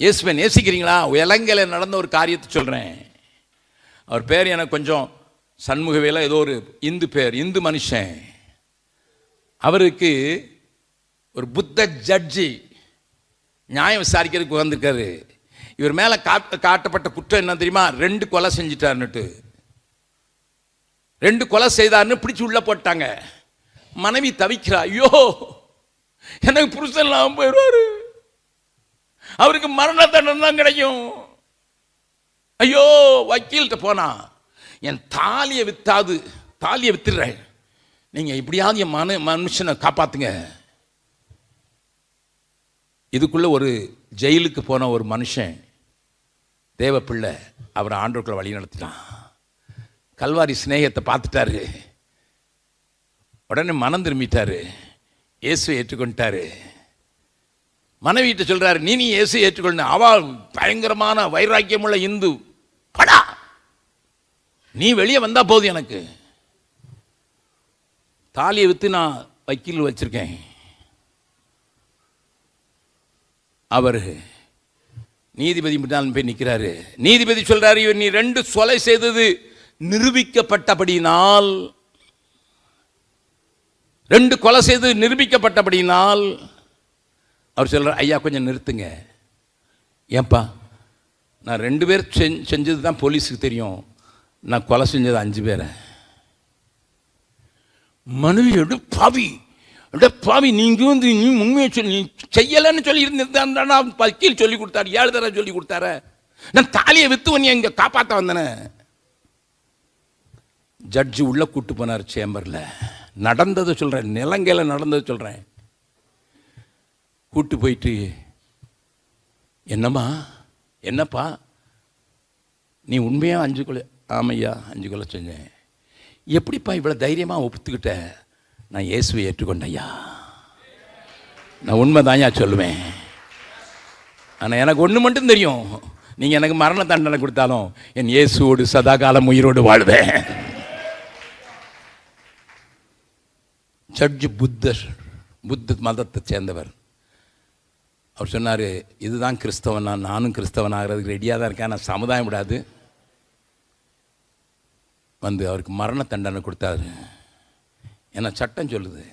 இயேசுவை நேசிக்கிறீங்களா? இலங்கையில் நடந்த ஒரு காரியத்தை சொல்கிறேன் அவர் பேர் எனக்கு கொஞ்சம் சண்முகவேல ஏதோ ஒரு இந்து பேர் இந்து மனுஷன். அவருக்கு ஒரு புத்த ஜட்ஜி நியாயம் விசாரிக்கிறதுக்கு வந்திருக்காரு. இவர் மேலே காட்ட காட்டப்பட்ட குற்றம் என்ன தெரியுமா? ரெண்டு கொலை செஞ்சிட்டாருன்னுட்டு. ரெண்டு கொலை செய்தாருன்னு பிடிச்சி உள்ளே போட்டாங்க. மனைவி தவிக்கிறா ஐயோ எனக்கு புருஷன் இல்லாமல் போயிடுவாரு அவருக்கு மரண தண்டனை தான் கிடைக்கும். ஐயோ வக்கீல்கிட்ட போனா என் தாலியை வித்தாது தாலியை வித்துடுறேன். நீங்கள் இப்படியாவது என் மனு மனுஷனை காப்பாத்துங்க. இதுக்குள்ள ஒரு ஜெயிலுக்கு போன ஒரு மனுஷன் தேவப்பிள்ளை அவரை ஆண்டோர்களை வழி நடத்தினான் கல்வாரி சிநேகத்தை பார்த்துட்டாரு. உடனே மனம் திரும்பிட்டாரு. இயேசுவை ஏற்றுக்கொண்டாரு மனைவிட்டு சொல்கிறார் நீ நீ இயேசு ஏற்றுக்கொள்ள அவள் பயங்கரமான வைராக்கியமுள்ள இந்து. படா! நீ வெளியே வந்தால் போதும் எனக்கு. தாலியை விற்று நான் வக்கீல் வச்சிருக்கேன். அவர் நீதிபதி முன்னால் போய் நிற்கிறாரு நீதிபதி சொல்கிறார் இவர் நீ ரெண்டு சொலை செய்தது நிரூபிக்கப்பட்டபடியினால் ரெண்டு கொலை செய்து நிரூபிக்கப்பட்டபடியினால் அவர் சொல்கிறார் ஐயா கொஞ்சம் நிறுத்துங்க. ஏன்பா? நான் ரெண்டு பேர் செஞ் செஞ்சது தான் போலீஸுக்கு தெரியும். நான் கொலை செஞ்சது அஞ்சு பேரை. மனைவி எடு பாவி! எட பாவி! நீங்க வந்து நீ உண்மையை சொல்லி நீ செய்யலைன்னு சொல்லி இருந்திருந்தா வக்கீல் சொல்லி கொடுத்தாரு ஏழு தடவை சொல்லி கொடுத்தாரு. நான் தாலியை வித்து உன்னை இங்கே காப்பாற்ற வந்தேனே. ஜட்ஜு உள்ளே கூப்பிட்டு போனார் சேம்பரில். நடந்ததை சொல்கிறேன் நிலங்கையில் நடந்ததை சொல்கிறேன் கூட்டு போயிட்டு என்னம்மா என்னப்பா? நீ உண்மையாக அஞ்சு கொலை ஆமையா அஞ்சு கொலை செஞ்சேன். எப்படிப்பா இவ்வளோ தைரியமாக ஒப்புத்துக்கிட்ட? நான் இயேசுவை ஏற்றுக்கொண்டையா நான் உண்மை தாயா சொல்லுவேன். ஆனால் எனக்கு ஒன்று மட்டும் தெரியும். நீங்கள் எனக்கு மரண தண்டனை கொடுத்தாலும் என் இயேசுவோடு சதாகாலம் உயிரோடு வாழ்வேன். ஜட்ஜு புத்தர் புத்த மதத்தை சேர்ந்தவர். அவர் சொன்னார் இதுதான் கிறிஸ்தவனா? நானும் கிறிஸ்தவன் ஆகிறதுக்கு ரெடியாக தான் இருக்கேன். ஆனால் சமுதாயம் விடாது. வந்து அவருக்கு மரண தண்டனை கொடுத்தாரு. ஏன்னா சட்டம் சொல்லுது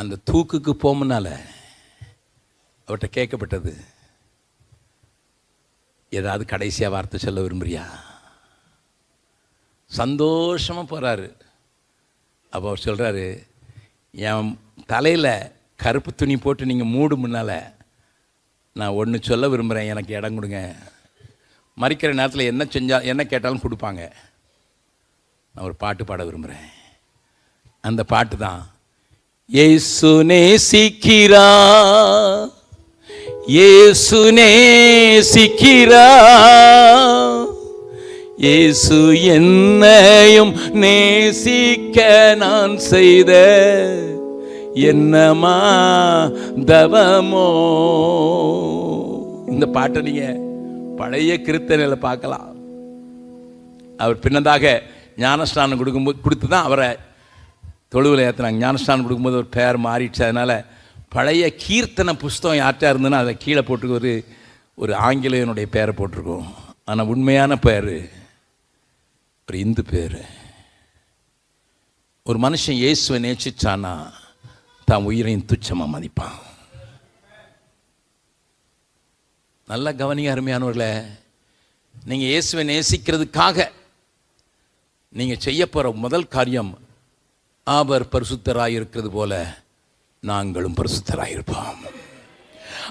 அந்த தூக்குக்கு போமுன்னால அவர்கிட்ட கேட்கப்பட்டது ஏதாவது கடைசியாக வார்த்தை சொல்ல விரும்புறியா? சந்தோஷமாக போகிறாரு அப்போ அவர் சொல்கிறாரு என் தலையில் கருப்பு துணி போட்டு நீங்கள் மூடு முன்னால். நான் ஒன்று சொல்ல விரும்புகிறேன் எனக்கு இடம் கொடுங்க. மறிக்கிற நேரத்தில் என்ன செஞ்சால் என்ன கேட்டாலும் கொடுப்பாங்க. நான் ஒரு பாட்டு பாட விரும்புகிறேன் அந்த பாட்டு தான் ஏசு நேசிக்கிறா ஏசு நேசிக்கிறா ஏசு என்னையும் நேசிக்க நான் செய்த என்னமா தவமோ? இந்த பாட்டை நீங்க பழைய கிருத்தனையில் பார்க்கலாம். அவர் பின்னதாக ஞானஸ்நானம் கொடுக்கும்போது கொடுத்து தான் அவரை தொழுவில் ஏற்றினாங்க ஞானஸ்நானம் கொடுக்கும்போது ஒரு பெயர் மாறிடுச்சு. அதனால் பழைய கீர்த்தனை புஸ்தகம் யார்ட்டா இருந்ததுன்னா அதை கீழே போட்டு ஒரு ஒரு ஆங்கிலேயனுடைய பெயரை போட்டிருக்கோம். ஆனால் உண்மையான பெயர் ஒரு இந்து பேர் ஒரு மனுஷன் இயேசுவை நேசிச்சானா தான் உயிரையும் துச்சமாக மதிப்பான். நல்ல கவனிங்க அருமையானவர்களே நீங்கள் இயேசுவை நேசிக்கிறதுக்காக நீங்கள் செய்ய போகிற முதல் காரியம் அவர் பரிசுத்தராக இருக்கிறது போல நாங்களும் பரிசுத்தராய் இருப்போம்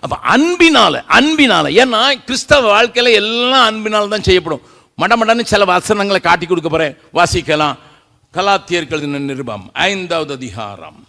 அப்போ அன்பினால் அன்பினால் ஏன்னா கிறிஸ்தவ வாழ்க்கையில் எல்லாம் அன்பினால் தான் செய்யப்படும். மடமடன்னு சில வசனங்களை காட்டி கொடுக்க போகிறேன் வாசிக்கலாம். கலாத்தியர்கள் நிருபம் ஐந்தாவது அதிகாரம்.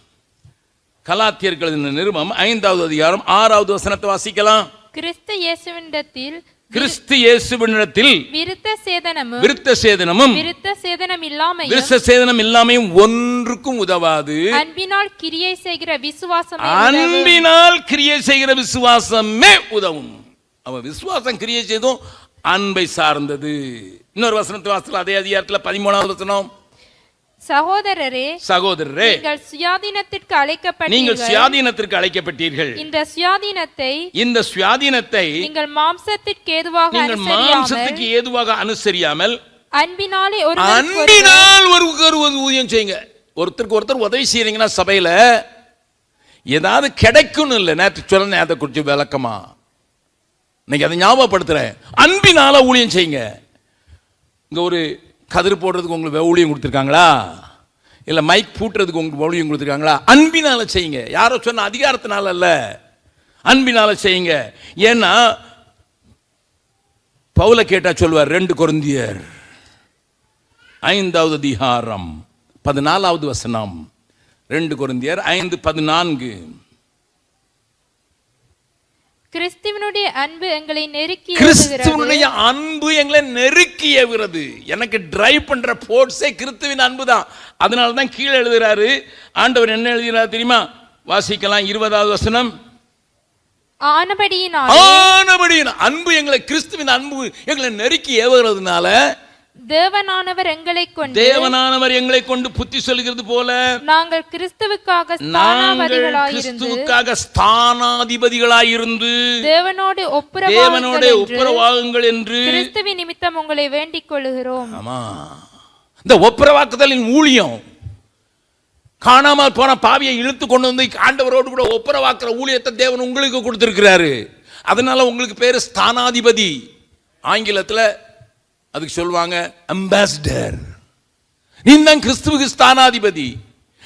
கலாத்தியர்கள் நிருபம் ஐந்தாவது அதிகாரம் ஆறாவது வசனத்தை வாசிக்கலாம். கிறிஸ்து இயேசுவினிடத்தில் கிறிஸ்து இயேசுவினிடத்தில் விருத்த சேதனமும் விருத்த சேதனமும் விருத்த சேதனம் இல்லாமையும் விருத்த சேதனம் இல்லாமையும் ஒன்றுக்கும் உதவாது. அன்பினால் கிரியை செய்கிற விசுவாசம் அன்பினால் கிரியை செய்கிற விசுவாசமே உதவும். அவன் விசுவாசம் கிரியை செய்தும் அன்பை சார்ந்தது. இன்னொரு வசனத்தை வாசல் அதே அதிகாரத்தில் பதிமூணாவது வசனம். சகோதரரே சகோதரரே நீங்கள் சுயாதீனத்திற்கு நீங்கள் அழைக்கப்பட்டீர்கள் சுயாதீனத்திற்கு அழைக்கப்பட்டீர்கள். இந்த சுயாதீனத்தை இந்த சுயாதீனத்தை நீங்கள் மாம்சத்திற்கு ஏதுவாக நீங்கள் மாம்சத்துக்கு ஏதுவாக அனுசரியாமல் அன்பினாலே ஒருவர் அன்பினால் ஒருவர் ஒரு ஊதியம் செய்யுங்க. ஒருத்தருக்கு ஒருத்தர் உதவி செய்யறீங்கன்னா சபையில ஏதாவது கிடைக்கும்னு இல்லை. நேற்று சொன்ன நேரத்தை குறித்து விளக்கமா? இன்னைக்கு அதை ஞாபகப்படுத்துறேன். அன்பினால ஊழியம் செய்யுங்க. இங்க ஒரு கதிர் போடுறதுக்கு உங்களுக்கு ஊழியம் கொடுத்துருக்காங்களா? இல்லை மைக் பூட்டுறதுக்கு உங்களுக்கு ஊழியம் கொடுத்துருக்காங்களா? அன்பினால் செய்யுங்க. யாரோ சொன்ன அதிகாரத்தினால அல்ல அன்பினால் செய்யுங்க. ஏன்னா பவுல கேட்டால் சொல்வார் ரெண்டு குருந்தியர். ஐந்தாவது அதிகாரம் பதினாலாவது வசனம். ரெண்டு குருந்தியர் ஐந்து பதினான்கு. கிறிஸ்துவனுடைய அன்பு எங்களை நெருக்கி. கிறிஸ்துவனுடைய அன்பு எங்களை நெருக்கி ஏவுகிறது. எனக்கு டிரைவ் பண்ற போர்ட்ஸே கிறிஸ்துவின் அன்பு தான் அதனால தான் கீழே எழுதுறாரு. ஆண்டவர் என்ன எழுதுகிறார் தெரியுமா? வாசிக்கலாம். இருபதாவது வசனம். ஆனபடியினாலே ஆனபடியின் அன்பு எங்களை கிறிஸ்துவின் அன்பு எங்களை நெருக்கி ஏவுகிறதுனால தேவனானவர் எங்களை கொண்டு தேவனானவர் எங்களை கொண்டு புத்தி சொல்கிறது போல நாங்கள் கிறிஸ்துவுக்காக கிறிஸ்துவுக்காக ஸ்தானாதிபதிகளாயிருந்து தேவனோடு தேவனோட ஒப்புரவாகுங்கள் என்று கிறிஸ்துவின் நிமித்தம் உங்களை வேண்டிக் கொள்கிறோம் ஆமா. இந்த ஒப்புரவாக்குதலின் ஊழியம் காணாமல் போன பாவியை இழுத்து கொண்டு வந்து ஆண்டவரோடு கூட ஒப்புரவாக்குற ஊழியத்தை தேவன் உங்களுக்கு கொடுத்திருக்கிறாரு. அதனால உங்களுக்கு பேரு ஸ்தானாதிபதி. ஆங்கிலத்துல அதுக்கு சொல்லுவாங்க அம்பாசிடர் நீ தான் கிறிஸ்துவுக்கு ஸ்தானாதிபதி.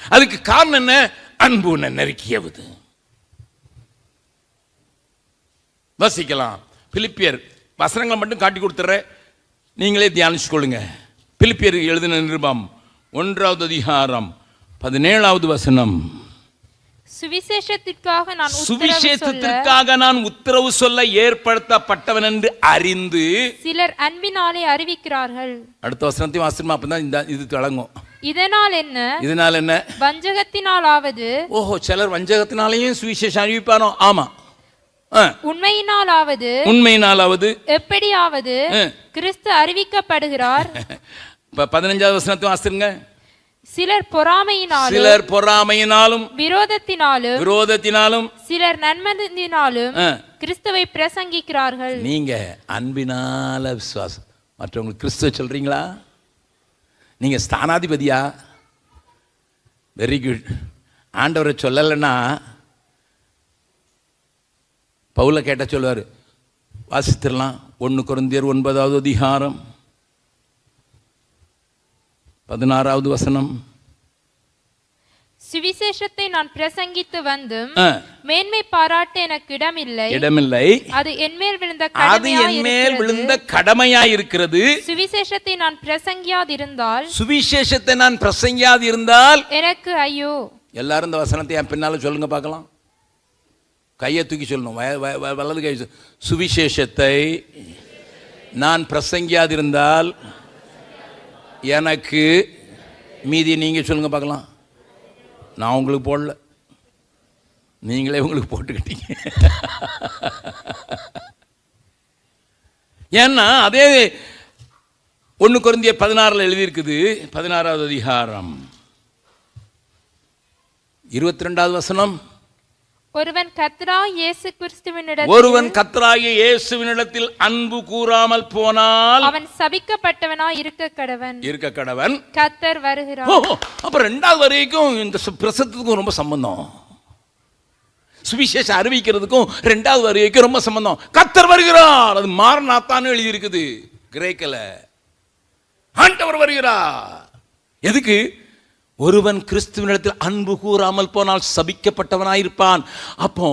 அதுக்கு காரணம் என்ன? அன்பு உன்னை நெருக்கியவது. வசிக்கலாம். பிலிப்பியர் வசனங்களை மட்டும் காட்டி கொடுத்துட்ற நீங்களே தியானிச்சு கொள்ளுங்க பிலிப்பியர் எழுதின நிருபம் ஒன்றாவது அதிகாரம் பதினேழாவது வசனம். சுவிசேஷத்திற்காக நான் சுவிசேஷத்திற்காக நான் உத்தரவு சொல்ல ஏற்படுத்தப்பட்டவன் என்று அறிந்து சிலர் அன்பினாலே அறிவிக்கிறார்கள். அடுத்த வசனத்தையும் வாசனமா அப்பதான் இந்த இது தொடங்கும் இதனால் என்ன? இதனால என்ன? வஞ்சகத்தினாலாவது. ஓஹோ சிலர் வஞ்சகத்தினாலேயும் சுவிசேஷம் அறிவிப்பானோ? ஆமா. உண்மையினாலாவது. உண்மையினாலாவது. எப்படியாவது. கிறிஸ்து அறிவிக்கப்படுகிறார். பதினஞ்சாவது வசனத்தை வாசிருங்க சிலர் பொறாமையினாலும் சிலர் பொறாமையினாலும் விரோதத்தினாலும் விரோதத்தினாலும் சிலர் நன்மதினாலும் கிறிஸ்துவை பிரசங்கிக்கிறார்கள். நீங்க அன்பினால விசுவாசம். மற்றவங்களுக்கு கிறிஸ்துவ சொல்றீங்களா? நீங்க ஸ்தானாதிபதியா? வெரி குட் ஆண்டவரை சொல்லலைன்னா பவுல கேட்ட சொல்லுவார் வாசித்திரலாம். ஒன்று குருந்தியர் ஒன்பதாவது அதிகாரம். பதினாறாவது வசனம். சுவிசேஷத்தை நான் பிரசங்கித்து வந்தும் மேன்மை பாராட்ட எனக்கு இடமில்லை. இடமில்லை. அது என்மேல் விழுந்த அது என் மேல் இருக்கிறது. விழுந்த கடமையாய் இருக்கிறது சுவிசேஷத்தை நான் பிரசங்கியாதிருந்தால் சுவிசேஷத்தை நான் பிரசங்கியாது இருந்தால் எனக்கு ஐயோ. எல்லாரும் இந்த வசனத்தை என் பின்னால சொல்லுங்க பார்க்கலாம். கையை தூக்கி சொல்லணும். வலது கை சுவிசேஷத்தை நான் பிரசங்கியாதிருந்தால் எனக்கு மீதி நீங்கள் சொல்லுங்க பார்க்கலாம். நான் உங்களுக்கு போடல. நீங்களே உங்களுக்கு போட்டுக்கிட்டீங்க. ஏன்னா அதே ஒன்று குறைந்திய பதினாறில் எழுதியிருக்குது பதினாறாவது அதிகாரம். இருபத்தி ரெண்டாவது வசனம். ஒருவன் கத்ரா இயேசு கிறிஸ்துவினிடம் ஒருவன் கத்தராகிய இயேசுவினிடத்தில் அன்பு கூறாமல் போனால் அவன் சபிக்கப்பட்டவனாய் இருக்க கடவன் இருக்க கடவன் கத்தர் வருகிறார் அப்ப ரெண்டாவது வரைக்கும் இந்த பிரசத்துக்கும் ரொம்ப சம்பந்தம். சுவிசேஷம் அறிவிக்கிறதுக்கும் ரெண்டாவது வரைக்கும் ரொம்ப சம்பந்தம். கத்தர் வருகிறார். அது மாரநாத்தான்னு எழுதி இருக்குது கிரேக்கல. ஆண்டவர் வருகிறார். எதுக்கு? ஒருவன் கிறிஸ்துவனிடத்தில் அன்பு கூறாமல் போனால் சபிக்கப்பட்டவனாயிருப்பான். அப்போ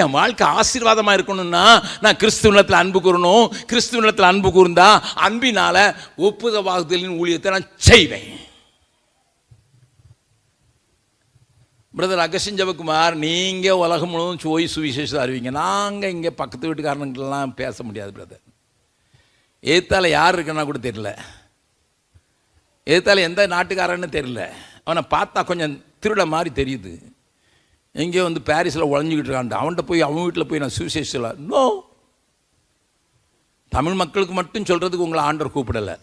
என் வாழ்க்கை ஆசீர்வாதமாக இருக்கணும்னா நான் கிறிஸ்துவனிடத்தில் அன்பு கூறணும். கிறிஸ்துவனிடத்தில் அன்பு கூர்ந்தா அன்பினால் ஒப்புத வாக்குதலின் ஊழியத்தை நான் செய்வேன். பிரதர் அகசின் ஜெபக்குமார் நீங்கள் உலகம் முழுவதும் சோய் சுவிசேஷம் அறிவிங்க. நாங்கள் இங்கே பக்கத்து வீட்டுக்காரனுங்கெல்லாம் பேச முடியாது பிரதர் ஏத்தால யார் இருக்குன்னா கூட தெரியல. ஏத்தால எந்த நாட்டுக்காரன்னு தெரியல. அவனை பார்த்தா கொஞ்சம் திருட மாதிரி தெரியுது. எங்கேயோ வந்து பாரிஸில் உழஞ்சிக்கிட்டு இருக்கான் அவன்கிட்ட போய் அவன் வீட்டில் போய் நான் சுவிசேஷம் நோ தமிழ் மக்களுக்கு மட்டும் சொல்கிறதுக்கு உங்களை ஆண்டவர் கூப்பிடலை.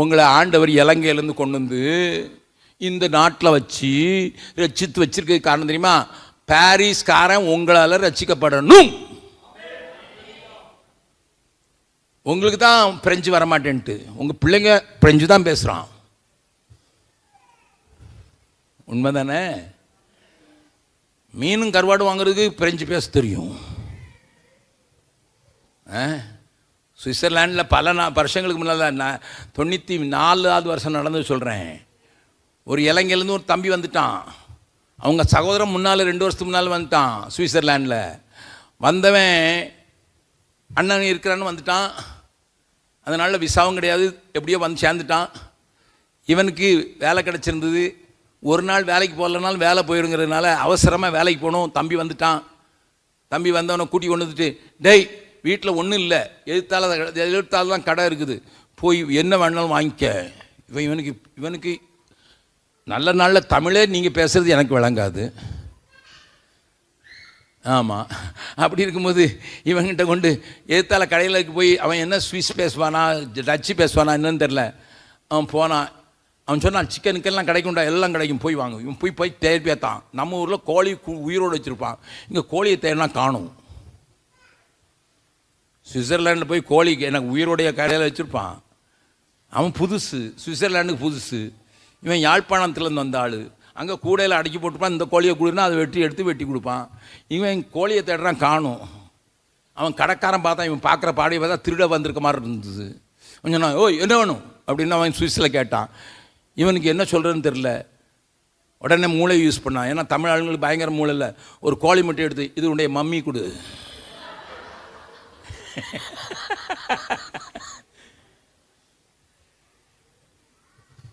உங்களை ஆண்டவர் இலங்கையிலேருந்து கொண்டு வந்து இந்த நாட்டில் வச்சு ரட்சித்து வச்சிருக்க காரணம் தெரியுமா? பாரிஸ்காரன் உங்களால் ரட்சிக்கப்படணும். உங்களுக்கு தான் பிரெஞ்சு வரமாட்டேன்ட்டு. உங்கள் பிள்ளைங்க பிரெஞ்சு தான் பேசுகிறான் உண்மை தானே மீனும் கருவாடு வாங்குறதுக்கு பிரெஞ்சு பேச தெரியும். ஆ? சுவிட்சர்லாண்டில் பல நான் வருஷங்களுக்கு முன்னால் நான் தொண்ணூற்றி நாலாவது வருஷம் நடந்து சொல்கிறேன் ஒரு இலங்கையிலேருந்து ஒரு தம்பி வந்துட்டான். அவங்க சகோதரன் முன்னால் ரெண்டு வருஷத்துக்கு முன்னால் வந்துட்டான் சுவிட்சர்லாண்டில். வந்தவன் அண்ணன் இருக்கிறான்னு வந்துட்டான். அதனால் விசாவும் கிடையாது. எப்படியோ வந்து சேர்ந்துட்டான். இவனுக்கு வேலை கிடச்சிருந்தது. ஒரு நாள் வேலைக்கு போகலனாலும் வேலை போயிருங்கிறதுனால அவசரமாக வேலைக்கு போகணும். தம்பி வந்துட்டான். தம்பி வந்தவனை கூட்டி கொண்டு வந்துட்டு டேய் வீட்டில் ஒன்றும் இல்லை. எழுத்தால் எழுத்தால் தான் கடை இருக்குது. போய் என்ன வேணாலும் வாங்கிக்க. இவன் இவனுக்கு இவனுக்கு நல்ல நாளில் தமிழே நீங்கள் பேசுகிறது எனக்கு விளங்காது. ஆமாம் அப்படி இருக்கும்போது இவன்கிட்ட கொண்டு எதிர்த்தால கடையில் போய் அவன் என்ன ஸ்விஸ் பேசுவானா டச்சு பேசுவானா என்னன்னு தெரில அவன் போனான் அவன் சொன்னான் சிக்கனுக்கெல்லாம் கிடைக்கும்டா எல்லாம் கிடைக்கும் போய் வாங்க. இவன் போய் போய் தேடி நம்ம ஊரில் கோழி உயிரோடு வச்சுருப்பான். இங்கே கோழியை தேடினா காணும். சுவிட்சர்லாண்டில் போய் கோழி எனக்கு உயிரோடைய கடையில் வச்சுருப்பான். அவன் புதுசு. சுவிட்சர்லாண்டுக்கு புதுசு. இவன் யாழ்ப்பாணத்துலேருந்து வந்த ஆள். அங்கே கூடையில் அடக்கி போட்டுப்பான். இந்த கோழியை கொடுனா அதை வெட்டி எடுத்து வெட்டி கொடுப்பான். இவன் கோழியை தேடுறான் காணும். அவன் கடைக்காரன் பார்த்தா இவன் பார்க்குற பாடியை பார்த்தா திருட வந்திருக்க மாதிரி இருந்தது. கொஞ்சம் ஓ என்ன வேணும்? அப்படின்னு அவன் சுவிஸில் கேட்டான். இவனுக்கு என்ன சொல்கிறேன்னு தெரில உடனே மூளை யூஸ் பண்ணான். ஏன்னா தமிழ் ஆளுங்களுக்கு பயங்கர மூளை இல்லை. ஒரு கோழி மட்டும் எடுத்து இது உடைய மம்மி கொடு.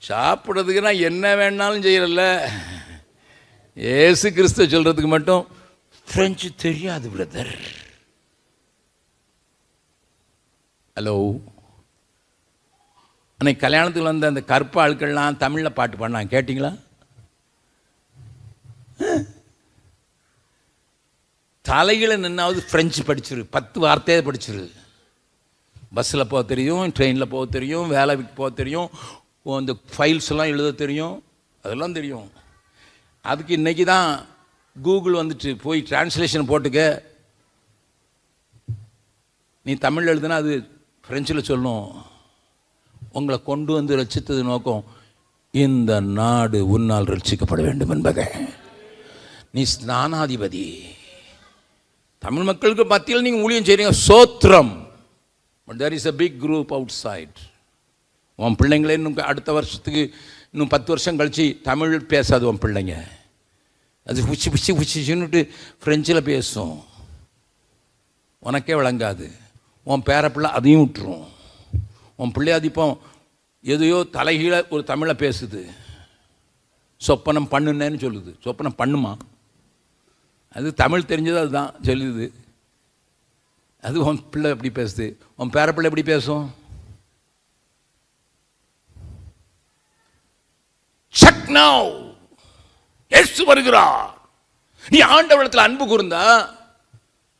சாப்பிட்றதுக்கு நான் என்ன வேணாலும் செய்யறல்ல. ஏசு கிறிஸ்து சொல்கிறதுக்கு மட்டும் ஃப்ரெஞ்சு தெரியாது பிரதர் ஹலோ அன்னைக்கு கல்யாணத்துக்கு வந்த அந்த கற்ப ஆட்கள்லாம் தமிழில் பாட்டு பாடினாங்க. கேட்டிங்களா? தலையில் நின்னாவது ஃப்ரெஞ்சு படிச்சிரு. பத்து வார்த்தையை படிச்சிரு. பஸ்ஸில் போக தெரியும் ட்ரெயினில் போக தெரியும் வேலைக்கு போக தெரியும் இந்த ஃபைல்ஸ் எல்லாம் எழுத தெரியும். அதெல்லாம் தெரியும். அதுக்கு இன்றைக்கி தான் கூகுள் வந்துட்டு போய் டிரான்ஸ்லேஷன் போட்டுக்க. நீ தமிழ் எழுதுனா அது ஃப்ரெஞ்சில் சொல்லணும் உங்களை கொண்டு வந்து ரட்சித்தது நோக்கம் இந்த நாடு உன்னால் ரட்சிக்கப்பட வேண்டும் என்பதை. நீ ஸ்நானாதிபதி. தமிழ் மக்களுக்கு மத்தியில் நீங்கள் ஊழியம் செய்கிறீங்க சோத்திரம். But there is a big group outside உன் பிள்ளைங்களே இன்னும் அடுத்த வருஷத்துக்கு இன்னும் பத்து வருஷம் கழிச்சு தமிழ் பேசாது உன் பிள்ளைங்க. அது உச்சி உச்சி உச்சிச்சுன்னுட்டு ஃப்ரெஞ்சில் பேசும். உனக்கே விளங்காது. உன் பேர பிள்ளை அதையும் விட்டுரும். உன் பிள்ளையாதிப்பம் எதையோ தலைகீழ ஒரு தமிழை பேசுது. சொப்பனம் பண்ணுனேன்னு சொல்லுது. சொப்பனம் பண்ணுமா? அது தமிழ் தெரிஞ்சது அதுதான் சொல்லுது. அது உன் பிள்ளை எப்படி பேசுது? உன் பேர பிள்ளை எப்படி பேசும்? Check now. இயேசு வருகிறார். நீ ஆண்டவரத்தில் அன்பு கூர்ந்தா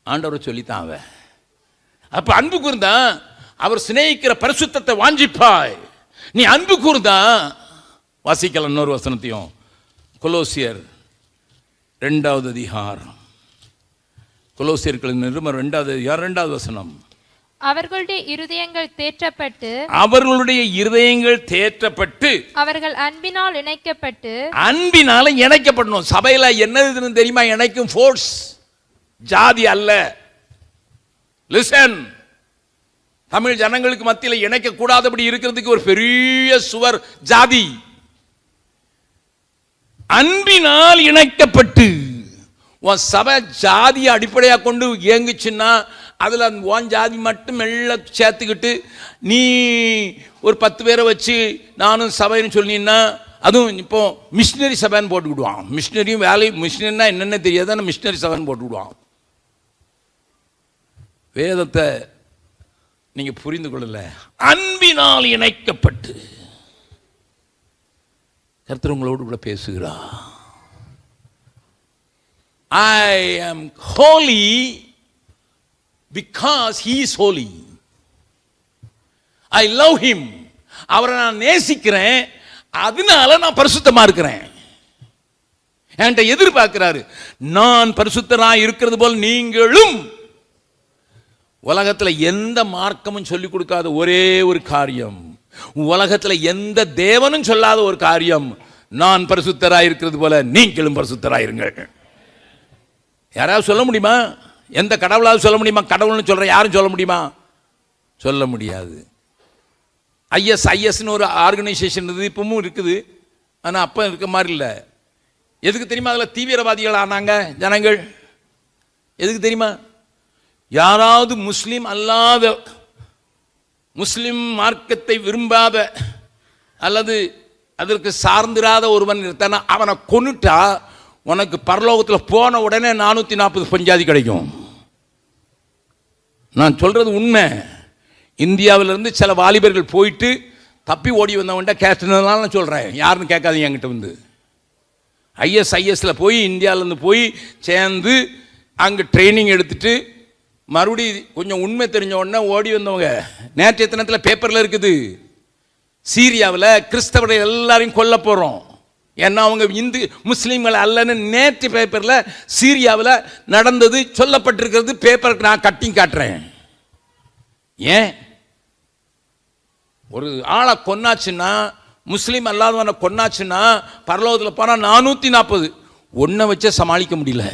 ஆண்டவரை சொல்லித்தான் அவன். அப்போ அன்பு கூர்ந்தான் அவர் சிநேகிக்கிற பரிசுத்தத்தை வாஞ்சிப்பாய். நீ அன்பு கூர்ந்தா வாசிக்கலாம் இன்னொரு வசனத்தையும். கொலோசியர் ரெண்டாவது அதிகாரம். கொலோசியர்களின் நிருபம் ரெண்டாவது அதிகாரம் ரெண்டாவது வசனம். அவர்களுடைய இருதயங்கள் தேற்றப்பட்டு அவர்களுடைய இருதயங்கள் தேற்றப்பட்டு அவர்கள் அன்பினால் இணைக்கப்பட்டு அன்பினால இணைக்கப்படணும். சபையில என்னதுன்னு தெரியுமா? இணைக்கும் ஃபோர்ஸ் ஜாதி அல்ல. லிசன் தமிழ் ஜனங்களுக்கு மத்தியில் இணைக்க கூடாதபடி இருக்கிறதுக்கு ஒரு பெரிய சுவர் ஜாதி. அன்பினால் இணைக்கப்பட்டு உன் சபை ஜாதியை அடிப்படையாக கொண்டு இயங்குச்சுன்னா அதில் அந்த உன் ஜாதி மட்டும் மெல்ல சேர்த்துக்கிட்டு நீ ஒரு பத்து பேரை வச்சு நானும் சபைன்னு சொன்னீங்கன்னா அதுவும் இப்போ மிஷினரி சபைன்னு போட்டுக்கிடுவான். மிஷினரியும் வேலை மிஷினரினா என்னென்ன தெரியாத மிஷினரி சபைன்னு போட்டுக்கிடுவான். வேதத்தை நீங்க புரிந்து கொள்ளல. அன்பினால் இணைக்கப்பட்டு கர்த்தர் உங்களோடு கூட பேசுகிறார். I am holy because he is I love him அவரை நான் நேசிக்கிறேன். அதனால நான் பரிசுத்தமா இருக்கிறேன். என்கிட்ட எதிர்பார்க்கிறாரு. நான் பரிசுத்தராய் இருக்கிறது போல் நீங்களும் உலகத்தில் எந்த மார்க்கமும் சொல்லிக் கொடுக்காத ஒரே ஒரு காரியம். உலகத்தில் எந்த தேவனும் சொல்லாத ஒரு காரியம் நான் பரிசுத்தராய் இருக்கிறது போல நீங்களும் பரிசுத்தராயிருங்கள். யாராவது சொல்ல முடியுமா? எந்த கடவுளாவது சொல்ல முடியுமா? கடவுள்னு சொல்கிற யாரும் சொல்ல முடியுமா? சொல்ல முடியாது. ஐஎஸ் ஐஎஸ்னு ஒரு ஆர்கனைசேஷன் இது இப்பவும் இருக்குது. ஆனால் அப்போ இருக்க மாதிரி இல்லை. எதுக்கு தெரியுமா? அதில் தீவிரவாதிகள் ஆனாங்க ஜனங்கள். எதுக்கு தெரியுமா? யாராவது முஸ்லீம் அல்லாத முஸ்லிம் மார்க்கத்தை விரும்பாத அல்லது அதற்கு சார்ந்திராத ஒருவன் இருத்தானா அவனை கொண்டுட்டா உனக்கு பரலோகத்தில் போன உடனே நானூற்றி நாற்பது பஞ்சாதி கிடைக்கும். நான் சொல்கிறது உண்மை. இந்தியாவிலிருந்து சில வாலிபர்கள் போயிட்டு தப்பி ஓடி வந்தவன்ட்ட கேட்டதுனால நான் சொல்கிறேன் யாருன்னு கேட்காதீங்க என்கிட்ட வந்து. ஐஎஸ் போய் இந்தியாவிலேருந்து போய் சேர்ந்து அங்கே ட்ரைனிங் எடுத்துகிட்டு மறுபடி கொஞ்சம் உண்மை தெரிஞ்ச உடனே ஓடி வந்தவங்க. நேற்றைய தினத்தில் பேப்பரில் இருக்குது. சீரியாவில் கிறிஸ்தவர்கள் எல்லாரையும் கொல்ல போகிறோம் ஏன்னா அவங்க இந்து முஸ்லீம்கள் அல்லன்னு நேற்று பேப்பரில் சீரியாவில் நடந்தது சொல்லப்பட்டிருக்கிறது பேப்பருக்கு நான் கட்டிங் காட்டுறேன். ஏன்? ஒரு ஆளை கொன்னாச்சுன்னா முஸ்லீம் அல்லாதவனை கொன்னாச்சுன்னா பரலோகத்தில் போனால் நானூற்றி நாற்பது ஒன்றை வச்சே சமாளிக்க முடியல.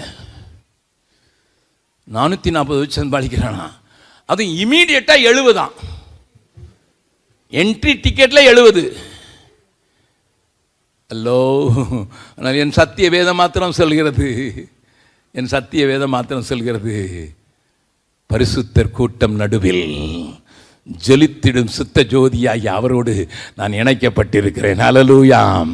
நானூற்றி நாற்பது வச்சு சம்பாதிக்கிறானா? அது இமீடியட்டாக எழுபதான் என்ட்ரி டிக்கெட்டில் எழுபது ஹலோ ஆனால் என் சத்திய வேதம் மாத்திரம் சொல்கிறது. என் சத்திய வேதம் மாத்திரம் சொல்கிறது. பரிசுத்தர் கூட்டம் நடுவில் ஜொலித்திடும் சுத்த ஜோதியாகி அவரோடு நான் இணைக்கப்பட்டிருக்கிறேன். அலலூயாம்